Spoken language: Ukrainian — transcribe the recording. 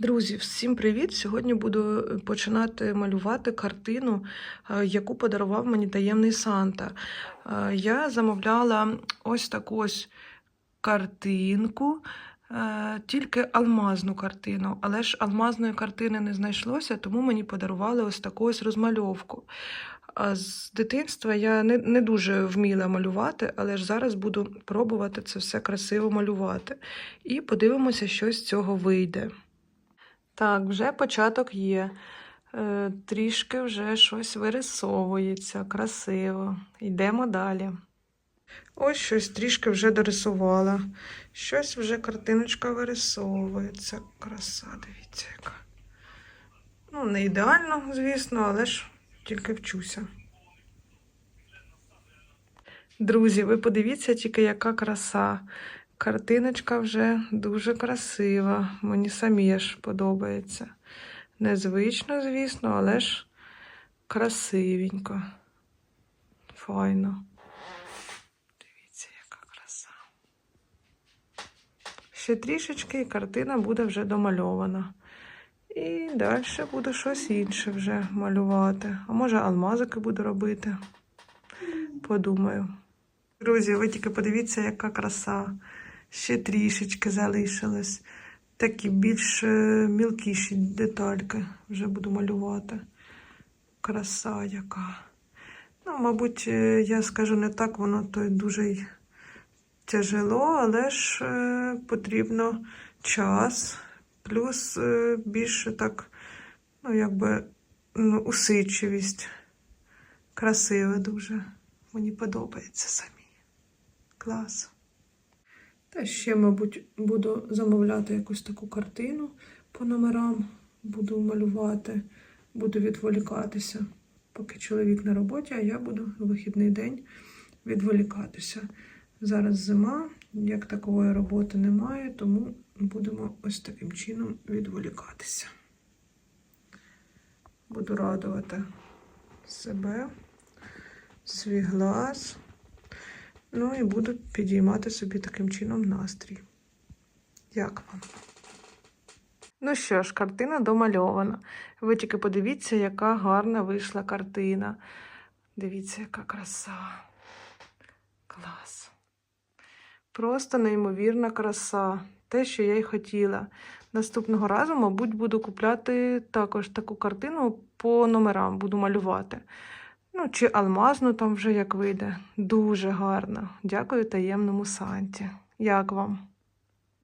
Друзі, всім привіт! Сьогодні буду е, починати малювати картину, е, яку подарував мені таємний Санта. Е, Я замовляла ось таку ось картинку, тільки алмазну картину, але ж алмазної картини не знайшлося, тому мені подарували ось таку ось розмальовку. З дитинства я не, не дуже вміла малювати, але ж зараз буду пробувати це все красиво малювати. І подивимося, що з цього вийде. Так, вже початок є. Е, трішки вже щось вирисовується, красиво. Йдемо далі. Ось щось трішки вже дорисувала. Щось вже картиночка вирисовується. Краса, дивіться, яка. Ну, не ідеально, звісно, але ж тільки вчуся. Друзі, ви подивіться тільки, яка краса. Картиночка вже дуже красива. Мені самі аж подобається. Незвично, звісно, але ж красивенько. Файно. Дивіться, яка краса. Ще трішечки і картина буде вже домальована. І далі буду щось інше вже малювати. А може алмазики буду робити. Подумаю. Друзі, ви тільки подивіться, яка краса. Ще трішечки залишилось. Такі більш е, мілкіші детальки вже буду малювати. Краса яка. Ну, мабуть, е, я скажу не так, воно то дуже й тяжело, але ж е, потрібно час. Плюс більше так, ну, якби ну, усидчивість. Красиве дуже. Мені подобається самі. Клас. Та ще, мабуть, буду замовляти якусь таку картину по номерам, буду малювати, буду відволікатися, поки чоловік на роботі, а я буду у вихідний день відволікатися. Зараз зима, як такої роботи немає, тому будемо ось таким чином відволікатися. Буду радувати себе, свій глаз. Ну і буду підіймати собі таким чином настрій. Як вам? Ну що ж, картина домальована. Ви тільки подивіться, яка гарна вийшла картина. Дивіться, яка краса. Клас. Просто неймовірна краса. Те, що я й хотіла. Наступного разу, мабуть, буду купляти також таку картину по номерам, буду малювати. Ну, чи алмазну там вже як вийде. Дуже гарно. Дякую таємному Санті. Як вам?